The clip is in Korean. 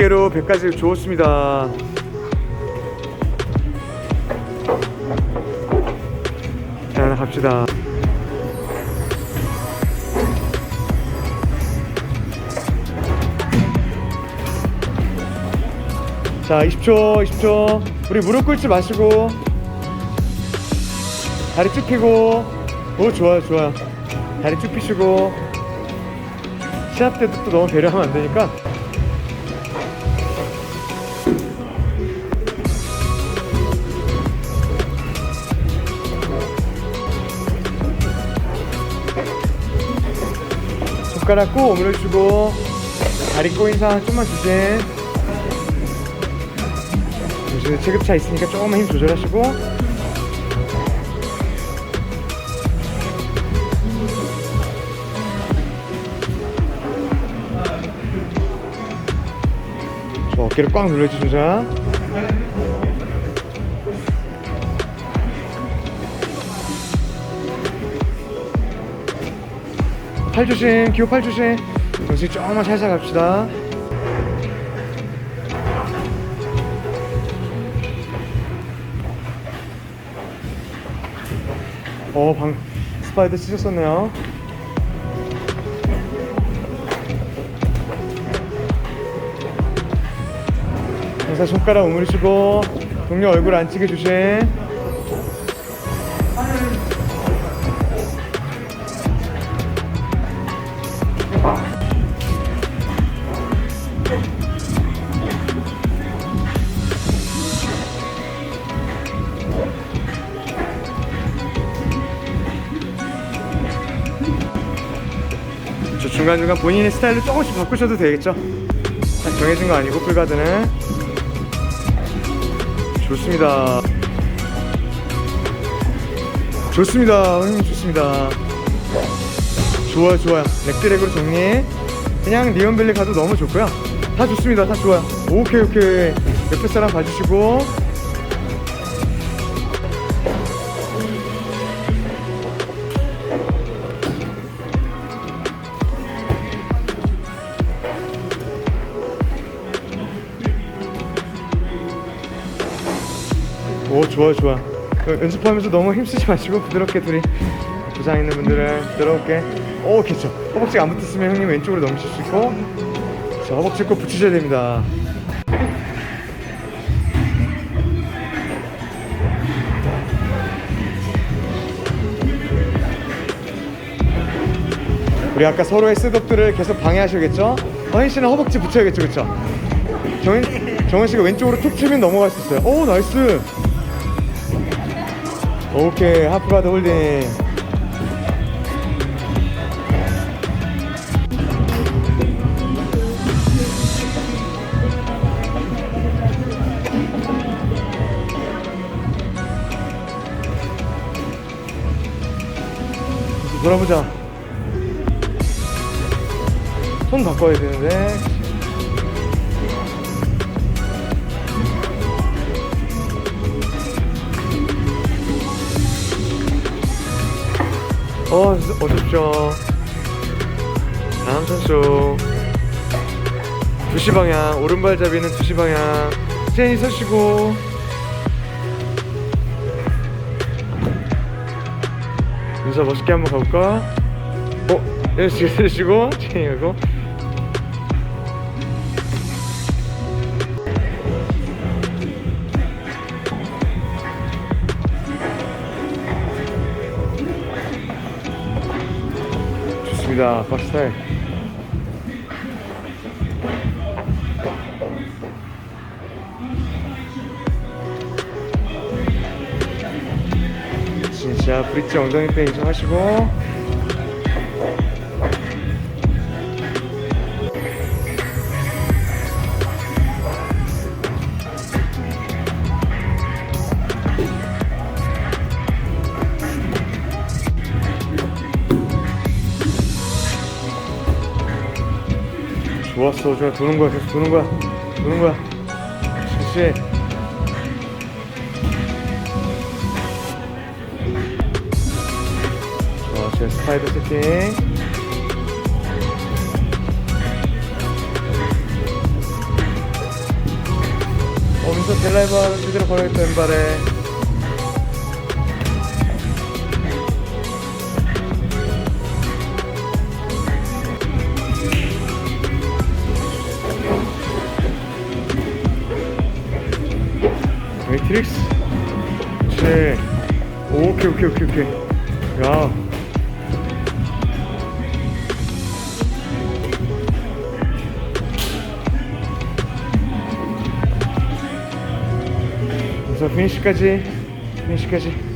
어깨로 100까지 좋습니다. 자, 갑시다. 자, 20초, 20초. 우리 무릎 꿇지 마시고. 다리 쭉 펴고. 오, 좋아요, 좋아요. 다리 쭉 펴시고. 시합 때도 또 너무 배려하면 안 되니까. 손가락 꼭 오므려 주고 다리 꼬인 상황 좀만 주세요. 요즘 체급차 있으니까 조금만 힘 조절하시고 저 어깨를 꽉 눌러주자 팔 조심 기호 팔 조심 정신 조금만 살살 갑시다 어, 방 스파이더 찢었었네요. 항상 손가락 오므리시고 동료 얼굴 안 찌게 조심. 저 중간중간 본인의 스타일을 조금씩 바꾸셔도 되겠죠? 딱 정해진 거 아니고 풀가드는 좋습니다. 좋습니다. 형님 좋습니다. 좋아요 좋아요. 렉드렉으로 정리. 그냥 리언벨리 가도 너무 좋고요 다 좋습니다. 다 좋아요. 오케이 오케이. 옆에 사람 봐주시고. 오 좋아 좋아 그 연습하면서 너무 힘쓰지 마시고 부드럽게 둘이 부상 있는 분들은 부드럽게. 오 괜찮 허벅지가 안 붙었으면 형님 왼쪽으로 넘기실 수 있고 자 허벅지 꼭 붙이셔야 됩니다 우리 아까 서로의 셋업들을 계속 방해하셔야겠죠? 허인 씨는 허벅지 붙여야겠죠 그쵸? 정현, 정현 씨가 왼쪽으로 툭 치면 넘어갈 수 있어요 오 나이스 오케이 하프가드 홀딩 돌아보자 손 바꿔야 되는데 어, 어십시오. 다음 선수. 2시 방향, 오른발잡이는 2시 방향. 세니 서시고. 윤서 멋있게 한번 가볼까? 어, 열심히 쓰시고, 세니 하고. 좋습니다. 박스타일. 진짜 브릿지 엉덩이 빼기 좀 하시고. 좋았어. 좋아. 도는 거야. 계속 도는 거야. 도는 거야. 그렇 제 스파이더 세팅. 여기서 델라이버를 제대로 걸어야겠다 왼발에. 매트릭스. 제 오케이 오케이 오케이 오케이. 야 그래서 피